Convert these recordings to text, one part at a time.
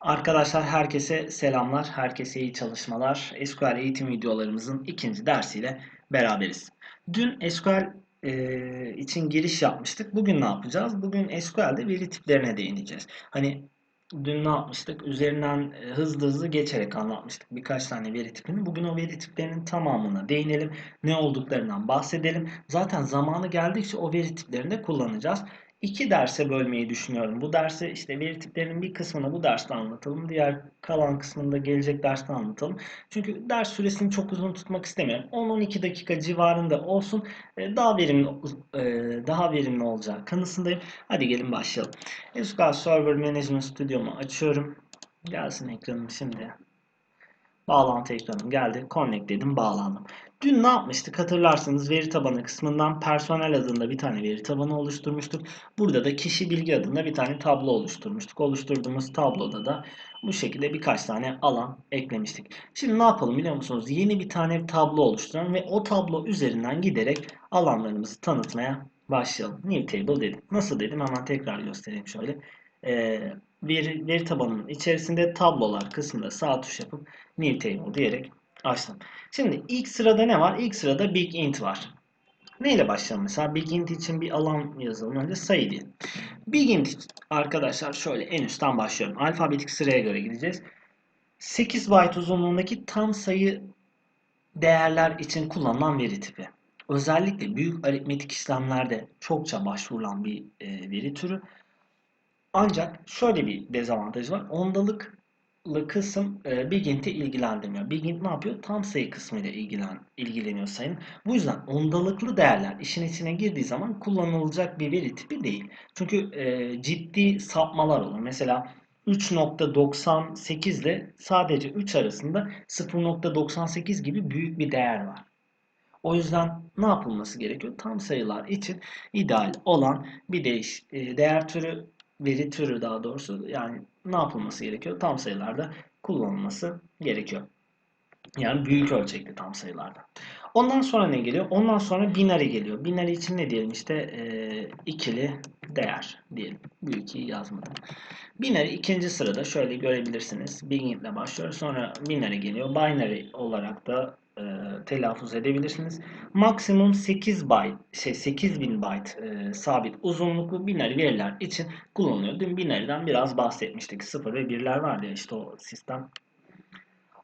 Arkadaşlar herkese selamlar, herkese iyi çalışmalar. SQL eğitim videolarımızın ikinci dersiyle beraberiz. Dün SQL e, için giriş yapmıştık. Bugün ne yapacağız? Bugün SQL'de veri tiplerine değineceğiz. Hani dün ne yapmıştık? Üzerinden e, hızlı hızlı geçerek anlatmıştık birkaç tane veri tipini. Bugün o veri tiplerinin tamamına değinelim. Ne olduklarından bahsedelim. Zaten zamanı geldikçe o veri tiplerini de kullanacağız iki derse bölmeyi düşünüyorum. Bu dersi işte veri tiplerinin bir kısmını bu derste anlatalım. Diğer kalan kısmını da gelecek derste anlatalım. Çünkü ders süresini çok uzun tutmak istemiyorum. 10-12 dakika civarında olsun. E, daha verimli e, daha verimli olacağı kanısındayım. Hadi gelin başlayalım. SQL Server Management Studio'mu açıyorum. Gelsin ekranım şimdi. Bağlantı ekranım geldi. Connect dedim, bağlandım. Dün ne yapmıştık? Hatırlarsınız veri tabanı kısmından personel adında bir tane veri tabanı oluşturmuştuk. Burada da kişi bilgi adında bir tane tablo oluşturmuştuk. Oluşturduğumuz tabloda da bu şekilde birkaç tane alan eklemiştik. Şimdi ne yapalım biliyor musunuz? Yeni bir tane tablo oluşturalım ve o tablo üzerinden giderek alanlarımızı tanıtmaya başlayalım. New table dedim. Nasıl dedim? Hemen tekrar göstereyim şöyle. Ee, veri, veri tabanının içerisinde tablolar kısmında sağ tuş yapıp New Table diyerek açtım. Şimdi ilk sırada ne var? İlk sırada Big Int var. Ne ile başlayalım mesela? Big Int için bir alan yazalım. Önce sayı diyelim. Big Int arkadaşlar şöyle en üstten başlıyorum. Alfabetik sıraya göre gideceğiz. 8 byte uzunluğundaki tam sayı değerler için kullanılan veri tipi. Özellikle büyük aritmetik işlemlerde çokça başvurulan bir e, veri türü. Ancak şöyle bir dezavantajı var. Ondalık kısım e, BigInt'i ilgilendirmiyor. BigInt ne yapıyor? Tam sayı kısmıyla ilgilen, ilgileniyor sayın. Bu yüzden ondalıklı değerler işin içine girdiği zaman kullanılacak bir veri tipi değil. Çünkü e, ciddi sapmalar olur. Mesela 3.98 ile sadece 3 arasında 0.98 gibi büyük bir değer var. O yüzden ne yapılması gerekiyor? Tam sayılar için ideal olan bir değiş, e, değer türü veri türü daha doğrusu yani ne yapılması gerekiyor? Tam sayılarda kullanılması gerekiyor. Yani büyük ölçekli tam sayılarda. Ondan sonra ne geliyor? Ondan sonra binary geliyor. Binary için ne diyelim işte e, ikili değer diyelim. Büyük i yazmadım. Binary ikinci sırada şöyle görebilirsiniz. Begin ile başlıyor. Sonra binary geliyor. Binary olarak da e, telaffuz edebilirsiniz. Maksimum 8 byte, şey 8000 byte e, sabit uzunluklu binary veriler için kullanılıyor. Dün binary'den biraz bahsetmiştik. 0 ve 1'ler vardı ya işte o sistem.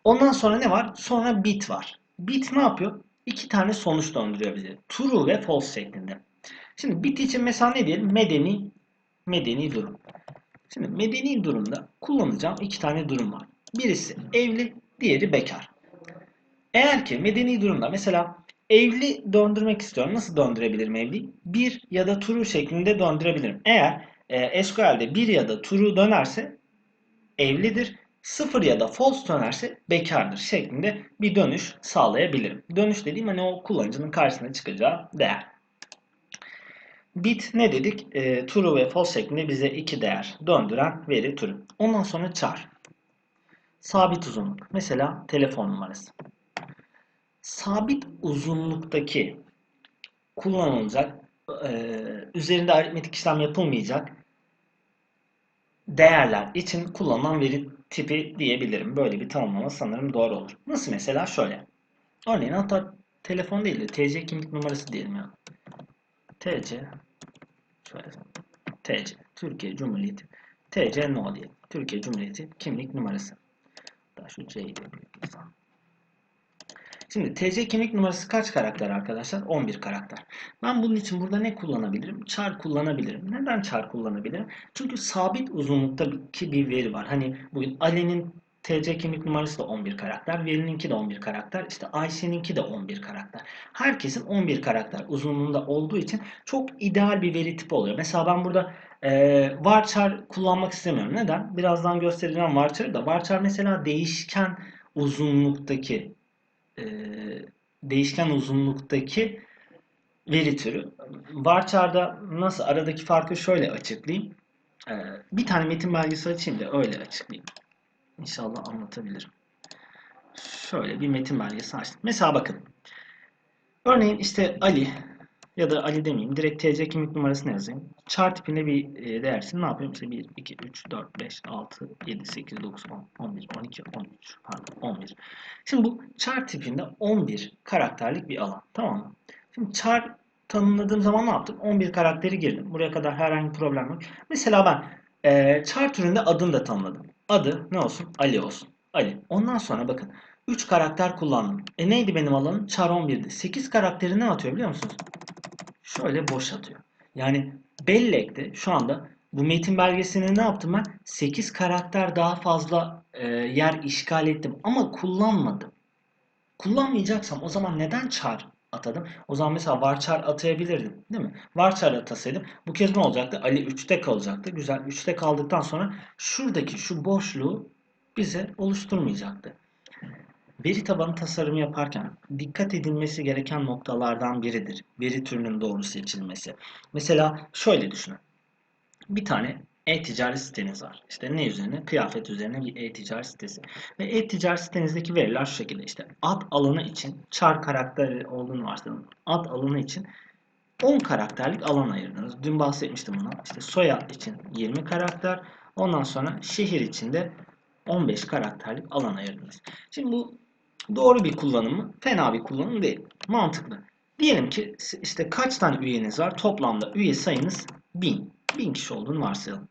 Ondan sonra ne var? Sonra bit var. Bit ne yapıyor? İki tane sonuç döndürüyor bize. True ve false şeklinde. Şimdi bit için mesela ne diyelim? Medeni medeni durum. Şimdi medeni durumda kullanacağım iki tane durum var. Birisi evli, diğeri bekar. Eğer ki medeni durumda mesela evli döndürmek istiyorum. Nasıl döndürebilirim evli? Bir ya da true şeklinde döndürebilirim. Eğer e, SQL'de bir ya da true dönerse evlidir. Sıfır ya da false dönerse bekardır şeklinde bir dönüş sağlayabilirim. Dönüş dediğim hani o kullanıcının karşısına çıkacağı değer. Bit ne dedik? E, true ve false şeklinde bize iki değer döndüren veri türü. Ondan sonra char. Sabit uzunluk. Mesela telefon numarası sabit uzunluktaki kullanılacak e, üzerinde aritmetik işlem yapılmayacak değerler için kullanılan veri tipi diyebilirim. Böyle bir tanımlama sanırım doğru olur. Nasıl mesela şöyle. Örneğin hatta telefon değil de TC kimlik numarası diyelim ya. TC TC Türkiye Cumhuriyeti TC no diyelim. Türkiye Cumhuriyeti kimlik numarası. Daha şu C'yi de büyük Şimdi TC kimlik numarası kaç karakter arkadaşlar? 11 karakter. Ben bunun için burada ne kullanabilirim? Char kullanabilirim. Neden char kullanabilirim? Çünkü sabit uzunluktaki bir veri var. Hani bugün Ali'nin TC kimlik numarası da 11 karakter. Verininki de 11 karakter. İşte Ayşe'ninki de 11 karakter. Herkesin 11 karakter uzunluğunda olduğu için çok ideal bir veri tipi oluyor. Mesela ben burada e, varchar kullanmak istemiyorum. Neden? Birazdan göstereceğim varchar'ı da. Varchar mesela değişken uzunluktaki e, değişken uzunluktaki veri türü. Varchar'da nasıl aradaki farkı şöyle açıklayayım. E, bir tane metin belgesi açayım da öyle açıklayayım. İnşallah anlatabilirim. Şöyle bir metin belgesi açtım. Mesela bakın. Örneğin işte Ali Ya da Ali demeyeyim. Direkt TC kimlik numarasını yazayım. Char tipinde bir e, değersin. Ne yapıyorum? İşte 1, 2, 3, 4, 5, 6, 7, 8, 9, 10, 11, 12, 13, pardon 11. Şimdi bu char tipinde 11 karakterlik bir alan. Tamam mı? Şimdi char tanımladığım zaman ne yaptım? 11 karakteri girdim. Buraya kadar herhangi bir problem yok. Mesela ben e, char türünde adını da tanımladım. Adı ne olsun? Ali olsun. Ali. Ondan sonra bakın 3 karakter kullandım. E neydi benim alanım? Char 11'di. 8 karakteri ne atıyor biliyor musunuz? Şöyle boş atıyor. Yani bellekte şu anda bu metin belgesini ne yaptım ben? 8 karakter daha fazla e, yer işgal ettim ama kullanmadım. Kullanmayacaksam o zaman neden char atadım? O zaman mesela varchar atayabilirdim değil mi? Varchar atasaydım bu kez ne olacaktı? Ali 3'te kalacaktı. Güzel 3'te kaldıktan sonra şuradaki şu boşluğu bize oluşturmayacaktı. Veri tabanı tasarımı yaparken dikkat edilmesi gereken noktalardan biridir. Veri türünün doğru seçilmesi. Mesela şöyle düşünün. Bir tane e-ticaret siteniz var. İşte ne üzerine? Kıyafet üzerine bir e-ticaret sitesi. Ve e-ticaret sitenizdeki veriler şu şekilde. İşte ad alanı için char karakteri olduğunu varsayalım. Ad alanı için 10 karakterlik alan ayırdınız. Dün bahsetmiştim buna. İşte soyad için 20 karakter. Ondan sonra şehir için de 15 karakterlik alan ayırdınız. Şimdi bu doğru bir kullanım mı? Fena bir kullanım değil. Mantıklı. Diyelim ki işte kaç tane üyeniz var? Toplamda üye sayınız 1000. 1000 kişi olduğunu varsayalım.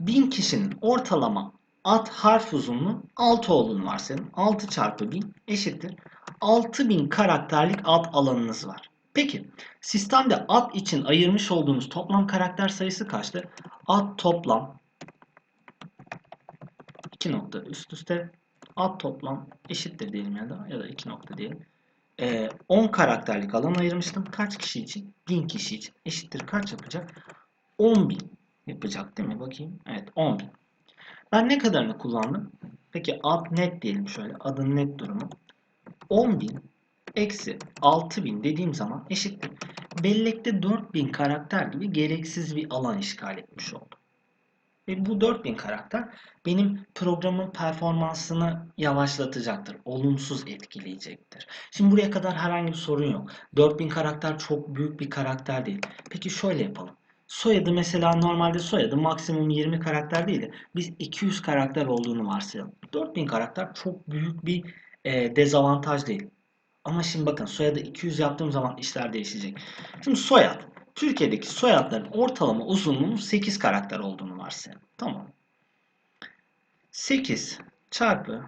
1000 kişinin ortalama ad harf uzunluğu 6 olduğunu varsayalım. 6 çarpı 1000 eşittir. 6000 karakterlik ad alanınız var. Peki sistemde ad için ayırmış olduğunuz toplam karakter sayısı kaçtı? Ad toplam 2 nokta üst üste ad toplam eşittir diyelim ya da ya da 2 nokta diyelim. Ee, 10 karakterlik alan ayırmıştım. Kaç kişi için? 1000 kişi için. Eşittir kaç yapacak? 10.000 yapacak değil mi? Bakayım. Evet 10.000. Ben ne kadarını kullandım? Peki ad net diyelim şöyle. Adın net durumu. 10.000 eksi 6.000 dediğim zaman eşittir. Bellekte 4000 karakter gibi gereksiz bir alan işgal etmiş oldum. Ve bu 4000 karakter benim programın performansını yavaşlatacaktır. Olumsuz etkileyecektir. Şimdi buraya kadar herhangi bir sorun yok. 4000 karakter çok büyük bir karakter değil. Peki şöyle yapalım. Soyadı mesela normalde soyadı maksimum 20 karakter değil de biz 200 karakter olduğunu varsayalım. 4000 karakter çok büyük bir e, dezavantaj değil. Ama şimdi bakın soyadı 200 yaptığım zaman işler değişecek. Şimdi soyad. Türkiye'deki soyadların ortalama uzunluğunun 8 karakter olduğunu varsayalım. Tamam. 8 çarpı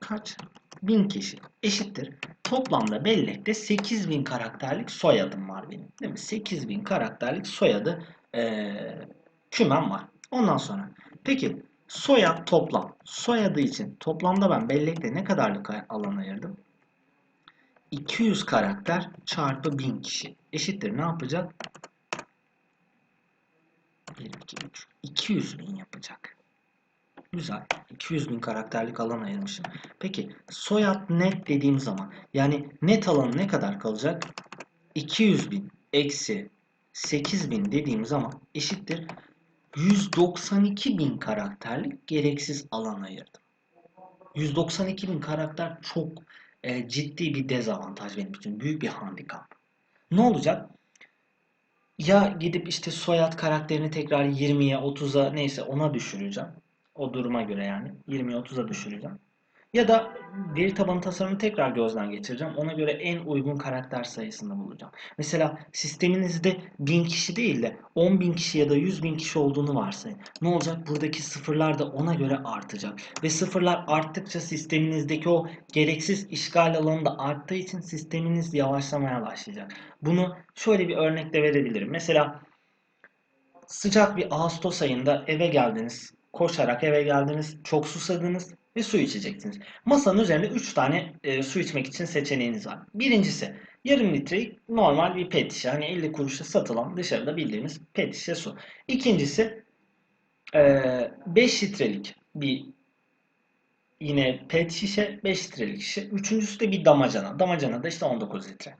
kaç? 1000 kişi eşittir. Toplamda bellekte 8000 karakterlik soyadım var benim. Değil mi? 8000 karakterlik soyadı ee, kümem var. Ondan sonra peki soyad toplam. Soyadı için toplamda ben bellekte ne kadarlık alan ayırdım? 200 karakter çarpı 1000 kişi eşittir ne yapacak? 1, 2, 3. 200 bin yapacak. Güzel. 200 bin karakterlik alan ayırmışım. Peki soyad net dediğim zaman yani net alanı ne kadar kalacak? 200 bin eksi 8 bin dediğim zaman eşittir 192 bin karakterlik gereksiz alan ayırdım. 192 bin karakter çok e, ciddi bir dezavantaj benim için. Büyük bir handikap. Ne olacak? Ya gidip işte soyad karakterini tekrar 20'ye 30'a neyse ona düşüreceğim. O duruma göre yani. 20'ye 30'a düşüreceğim. Ya da veri tabanı tasarımını tekrar gözden geçireceğim. Ona göre en uygun karakter sayısını bulacağım. Mesela sisteminizde 1000 kişi değil de 10.000 kişi ya da 100.000 kişi olduğunu varsayın. Ne olacak? Buradaki sıfırlar da ona göre artacak. Ve sıfırlar arttıkça sisteminizdeki o gereksiz işgal alanı da arttığı için sisteminiz yavaşlamaya başlayacak. Bunu şöyle bir örnekle verebilirim. Mesela sıcak bir Ağustos ayında eve geldiniz. Koşarak eve geldiniz. Çok susadınız ve su içeceksiniz. Masanın üzerinde 3 tane e, su içmek için seçeneğiniz var. Birincisi yarım litrelik normal bir pet şişe. Hani 50 kuruşa satılan dışarıda bildiğimiz pet şişe su. İkincisi e, 5 litrelik bir yine pet şişe 5 litrelik şişe. Üçüncüsü de bir damacana. Damacana da işte 19 litre.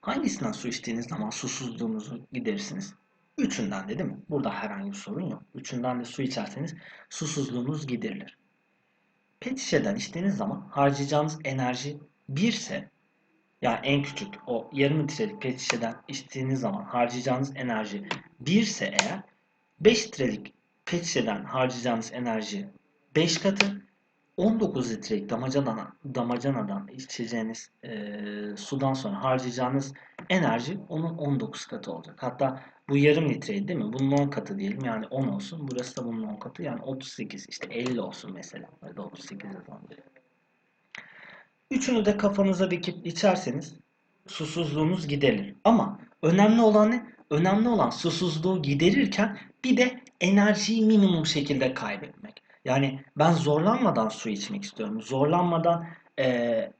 Hangisinden su içtiğiniz zaman susuzluğunuzu giderirsiniz? Üçünden de değil mi? Burada herhangi bir sorun yok. Üçünden de su içerseniz susuzluğunuz giderilir. Pet şişeden içtiğiniz zaman harcayacağınız enerji 1 ise yani en küçük o yarım litrelik pet şişeden içtiğiniz zaman harcayacağınız enerji 1 ise eğer 5 litrelik pet şişeden harcayacağınız enerji 5 katı 19 litrelik damacanadan, damacanadan içeceğiniz e, sudan sonra harcayacağınız enerji onun 19 katı olacak. Hatta bu yarım litreydi değil mi? Bunun 10 katı diyelim. Yani 10 olsun. Burası da bunun 10 katı. Yani 38. işte 50 olsun mesela. Ya da 38 yazalım. Üçünü de kafanıza dikip içerseniz susuzluğunuz giderilir. Ama önemli olan ne? Önemli olan susuzluğu giderirken bir de enerjiyi minimum şekilde kaybetmek. Yani ben zorlanmadan su içmek istiyorum. Zorlanmadan eee,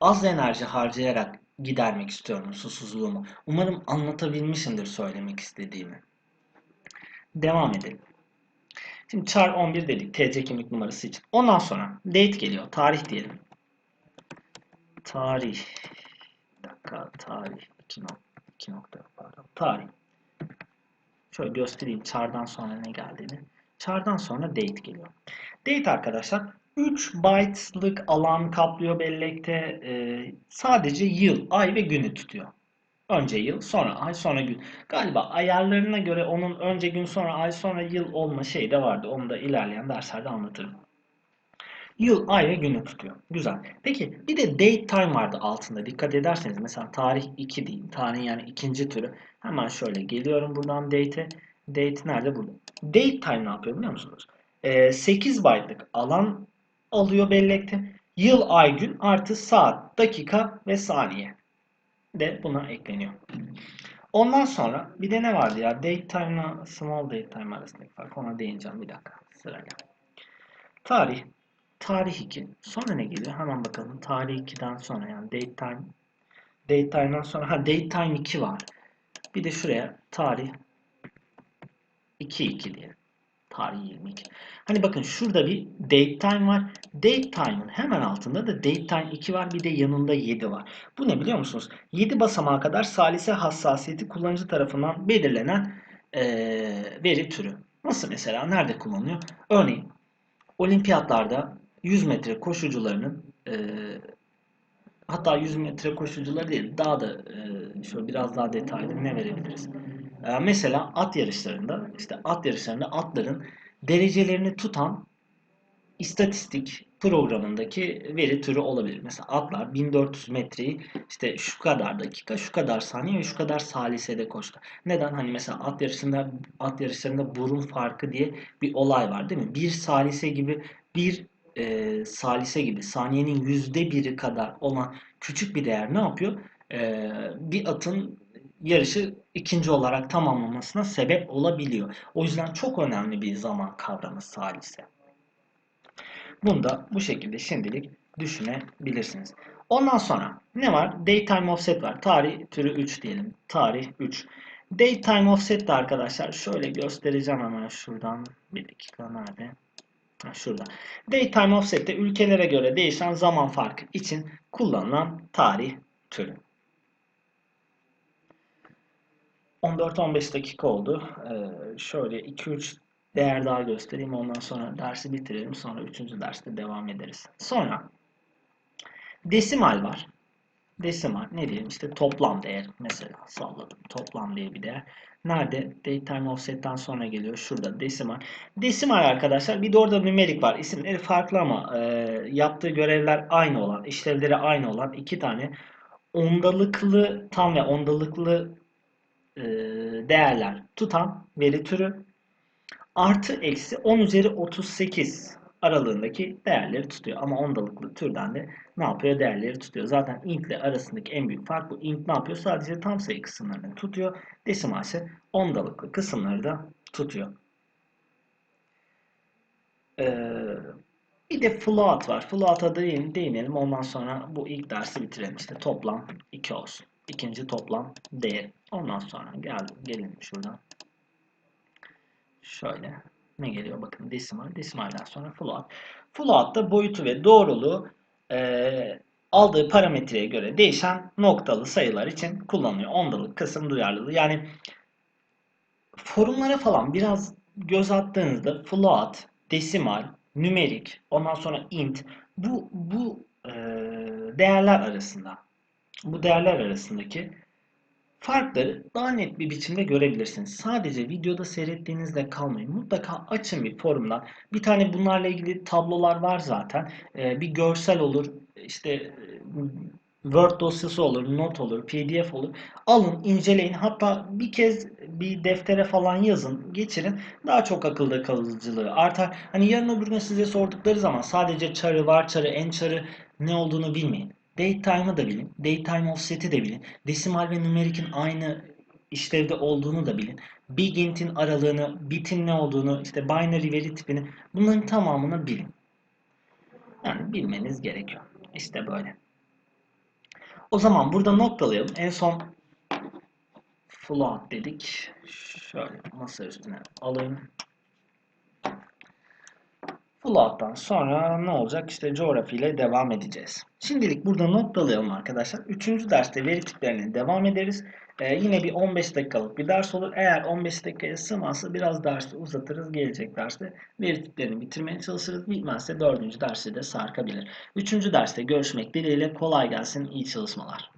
az enerji harcayarak gidermek istiyorum susuzluğumu. Umarım anlatabilmişimdir söylemek istediğimi. Devam edelim. Şimdi char 11 dedik TC kimlik numarası için. Ondan sonra date geliyor. Tarih diyelim. Tarih. Bir dakika. Tarih. 2 nokta. 2 nokta pardon. Tarih. Şöyle göstereyim char'dan sonra ne geldiğini. Char'dan sonra date geliyor. Date arkadaşlar 3 byte'lık alan kaplıyor bellekte. Ee, sadece yıl, ay ve günü tutuyor. Önce yıl, sonra ay, sonra gün. Galiba ayarlarına göre onun önce gün, sonra ay, sonra yıl olma şeyi de vardı. Onu da ilerleyen derslerde anlatırım. Yıl, ay ve günü tutuyor. Güzel. Peki bir de date time vardı altında. Dikkat ederseniz mesela tarih 2 diyeyim. Tarihin yani ikinci türü. Hemen şöyle geliyorum buradan date'e. Date nerede? Burada. Date time ne yapıyor biliyor musunuz? Ee, 8 byte'lık alan alıyor bellekte. Yıl, ay, gün artı saat, dakika ve saniye de buna ekleniyor. Ondan sonra bir de ne vardı ya? Date time'la small date time arasındaki fark. Ona değineceğim bir dakika. Sırayla. Tarih. Tarih 2. Sonra ne geliyor? Hemen bakalım. Tarih 2'den sonra yani date time. Date time'dan sonra ha date time 2 var. Bir de şuraya tarih 2 2 diyelim. Tarih 22. Hani bakın şurada bir date time var. Date time'ın hemen altında da date time 2 var. Bir de yanında 7 var. Bu ne biliyor musunuz? 7 basamağa kadar salise hassasiyeti kullanıcı tarafından belirlenen eee, veri türü. Nasıl mesela? Nerede kullanılıyor? Örneğin olimpiyatlarda 100 metre koşucularının eee, hatta 100 metre koşucuları değil daha da eee, şöyle biraz daha detaylı ne verebiliriz? Eee, mesela at yarışlarında işte at yarışlarında atların derecelerini tutan istatistik programındaki veri türü olabilir. Mesela atlar 1400 metreyi işte şu kadar dakika, şu kadar saniye ve şu kadar salisede koştu. Neden? Hani mesela at yarışında at yarışlarında burun farkı diye bir olay var değil mi? Bir salise gibi bir e, salise gibi saniyenin yüzde biri kadar olan küçük bir değer ne yapıyor? E, bir atın yarışı ikinci olarak tamamlamasına sebep olabiliyor. O yüzden çok önemli bir zaman kavramı salise. Bunu da bu şekilde şimdilik düşünebilirsiniz. Ondan sonra ne var? Daytime offset var. Tarih türü 3 diyelim. Tarih 3. Daytime offset de arkadaşlar şöyle göstereceğim hemen şuradan. Bir dakika nerede? Ha, şurada. Daytime offset de ülkelere göre değişen zaman farkı için kullanılan tarih türü. 14-15 dakika oldu. Ee, şöyle 2-3 değer daha göstereyim. Ondan sonra dersi bitirelim. Sonra 3. derste devam ederiz. Sonra desimal var. Desimal ne diyelim işte toplam değer mesela salladım. Toplam diye bir değer. Nerede? Datetime offset'ten sonra geliyor. Şurada desimal. Desimal arkadaşlar bir de orada numerik var. İsimleri farklı ama e, yaptığı görevler aynı olan, işlevleri aynı olan iki tane ondalıklı tam ve ondalıklı değerler tutan veri türü artı eksi 10 üzeri 38 aralığındaki değerleri tutuyor. Ama ondalıklı türden de ne yapıyor? Değerleri tutuyor. Zaten int ile arasındaki en büyük fark bu. int ne yapıyor? Sadece tam sayı kısımlarını tutuyor. Desimal ise ondalıklı kısımları da tutuyor. Ee, bir de float var. Float'a da değinelim. Ondan sonra bu ilk dersi bitirelim. İşte toplam 2 olsun. İkinci toplam değeri. Ondan sonra gel, gelin şuradan. Şöyle ne geliyor bakın desimal. Desimalden sonra float. Float'ta boyutu ve doğruluğu e, aldığı parametreye göre değişen noktalı sayılar için kullanılıyor. Ondalık kısım duyarlılığı. Yani forumlara falan biraz göz attığınızda float, desimal, nümerik, ondan sonra int bu bu e, değerler arasında bu değerler arasındaki farkları daha net bir biçimde görebilirsiniz. Sadece videoda seyrettiğinizde kalmayın. Mutlaka açın bir forumdan. Bir tane bunlarla ilgili tablolar var zaten. Ee, bir görsel olur, işte Word dosyası olur, not olur, PDF olur. Alın, inceleyin. Hatta bir kez bir deftere falan yazın, geçirin. Daha çok akılda kalıcılığı artar. Hani yarın öbür gün size sordukları zaman sadece çarı, var çarı, en çarı ne olduğunu bilmeyin. Date time'ı da bilin. Date time offset'i de bilin. Desimal ve numeric'in aynı işlevde olduğunu da bilin. Big int'in aralığını, bit'in ne olduğunu, işte binary veri tipini bunların tamamını bilin. Yani bilmeniz gerekiyor. İşte böyle. O zaman burada noktalayalım. En son float dedik. Şöyle masa üstüne alayım. Float'tan sonra ne olacak? İşte coğrafya ile devam edeceğiz. Şimdilik burada noktalayalım arkadaşlar. Üçüncü derste veri tiplerine devam ederiz. Ee, yine bir 15 dakikalık bir ders olur. Eğer 15 dakikaya sığmazsa biraz dersi uzatırız. Gelecek derste veri tiplerini bitirmeye çalışırız. Bitmezse dördüncü dersi de sarkabilir. Üçüncü derste görüşmek dileğiyle kolay gelsin. İyi çalışmalar.